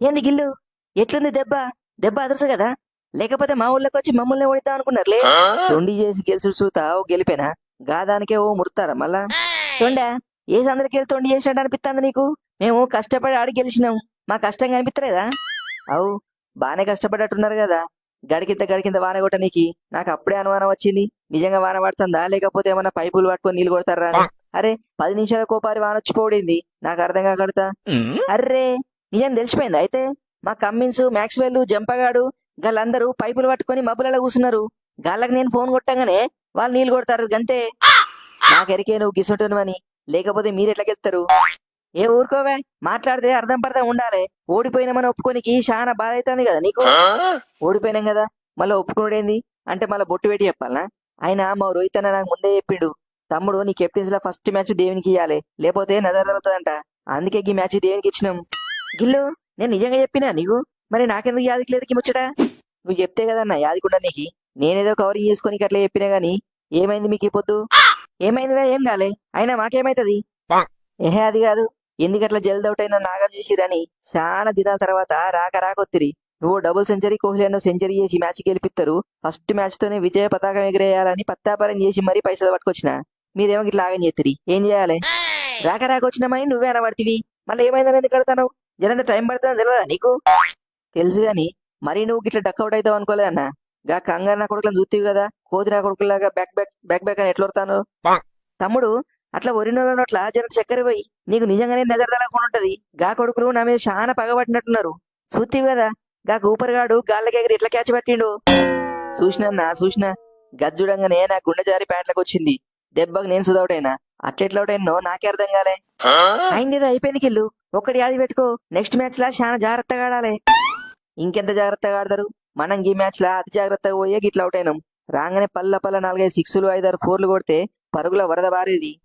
ఏంది గిల్లు? ఎట్లుంది దెబ్బ? దెబ్బ అదరసు కదా? లేకపోతే మా ఊళ్ళోకి వచ్చి మమ్మల్ని ఓడిద్దాం అనుకున్నారులే? తొండి చేసి గెలిచి చూతా ఓ గెలిపేనా? గాదానికే ఓ ముడతారా మళ్ళా? తొండా ఏ సందరికి వెళ్ళి తొండి చేసినట్టు అనిపిస్తుంది నీకు? మేము కష్టపడి ఆడి గెలిచినాం. మా కష్టం కనిపిస్తలేదా అవు బానే కష్టపడ్డట్టున్నారు కదా. గడికింత గడికింత వాన కొట్ట నీకి. నాకు అప్పుడే అనుమానం వచ్చింది. నిజంగా వాన పడుతుందా? లేకపోతే ఏమన్నా పైపులు పట్టుకొని నీళ్ళు కొడతారా. అరే పది నిమిషాల కోపారి వాన వచ్చి పోడింది. నాకు అర్థం కాకడతా అర్రే నిజం తెలిసిపోయింది అయితే? మా కమ్మిన్స్ మ్యాక్స్వెల్ జంపగాడు వాళ్ళందరూ పైపులు పట్టుకొని మబ్బులలో కూర్చున్నారు. గాళ్ళకి నేను ఫోన్ కొట్టంగానే వాళ్ళు నీళ్ళు కొడతారు గంతే. నాకెరికే నువ్వు గిసుంటును అని లేకపోతే మీరు ఎట్లా గెలుతారు ఏ ఊరుకోవే? మాట్లాడితే అర్థం పర్థం ఉండాలి. ఓడిపోయినామని ఒప్పుకోనికి చాలా బాధ అవుతుంది కదా నీకు? ఓడిపోయినాం కదా. మళ్ళీ ఒప్పుకునేది అంటే మళ్ళీ బొట్టు పెట్టి చెప్పాలనా? ఆయన మా రోహిత్ అన్న నాకు ముందే చెప్పిండు. తమ్ముడు నీ కెప్టెన్స్లో ఫస్ట్ మ్యాచ్ దేవునికి ఇవ్వాలి లేకపోతే నజర్ తగ్గుతుందంట అందుకే ఈ మ్యాచ్ దేవునికి ఇచ్చినాం. గిల్లు నేను నిజంగా చెప్పినా నీకు? మరి నాకెందుకు యాదికి లేదు ముచ్చట నువ్వు చెప్తే కదన్నా యాదికుండా నీకు. నేనేదో కవరింగ్ చేసుకొని అట్లా చెప్పినా గానీ ఏమైంది మీకు ఇప్పొద్దు పొద్దు? ఏం కాలే? అయినా మాకేమైతది? ఏహే అది కాదు. ఎందుకట్లా జల్ది అవుట్ అయినా నాగం చేసిరని చాలా దినాల తర్వాత రాక రాకొత్తిరి. నువ్వు డబుల్ సెంచరీ కోహ్లీ అన్న సెంచరీ చేసి మ్యాచ్ గెలిపిస్తారు ఫస్ట్ మ్యాచ్ తోనే విజయ పతాకం ఎగిరేయాలని పత్తాపరం చేసి మరీ పైసలు పట్టుకొచ్చిన. మీరేమో ఇట్లా ఆగం చేతిరి ఏం చేయాలి? రాక రాకొచ్చినామని నువ్వే అనబడితివి. మళ్ళీ ఏమైందని ఎందుకు కడతాను జనంత టైం పడుతుందని తెలియదా నీకు? తెలుసు గాని మరి నువ్వు ఇట్లా డక్అవుట్ అవుతావు అనుకోలేదన్నా గా కంగారు నా కొడుకులను చూస్తీవి కదా కోతి నా కొడుకులాగా బ్యాక్ బ్యాక్ బ్యాక్ బ్యాక్ అని ఎట్లా వస్తాను తమ్ముడు అట్లా ఒరినోళ్ళను అట్లా జర చక్కెర పోయి నీకు నిజంగానే నెదరదలకుండా ఉంటది. గా కొడుకులు నా మీద చాలా పగబట్టినట్టున్నారు చూస్తీవి కదా గా కూపర్గాడు గాళ్ళకి ఎగిరి ఎట్లా క్యాచ్ పట్టిండు? చూసినన్నా చూసినా గజ్జుడంగానే నా గుండె జారి ప్యాంట్లకు వచ్చింది. దెబ్బకు నేను సుదవుటైనా అట్లెట్లా అవుతాయినో నాకే అర్థం కాలే. అయిందేదో అయిపోయింది కిల్లు. ఒకటి యాది పెట్టుకో. నెక్స్ట్ మ్యాచ్ లా చాలా జాగ్రత్తగా ఆడాలి. ఇంకెంత జాగ్రత్తగా ఆడతారు? మనం ఈ మ్యాచ్ లా అతి జాగ్రత్తగా పోయే గిట్లా అవుట్ అయినాం. రాగానే పల్ల పల్ల నాలుగైదు సిక్స్లు ఐదారు ఫోర్లు కొడితే పరుగుల వరద బారేది.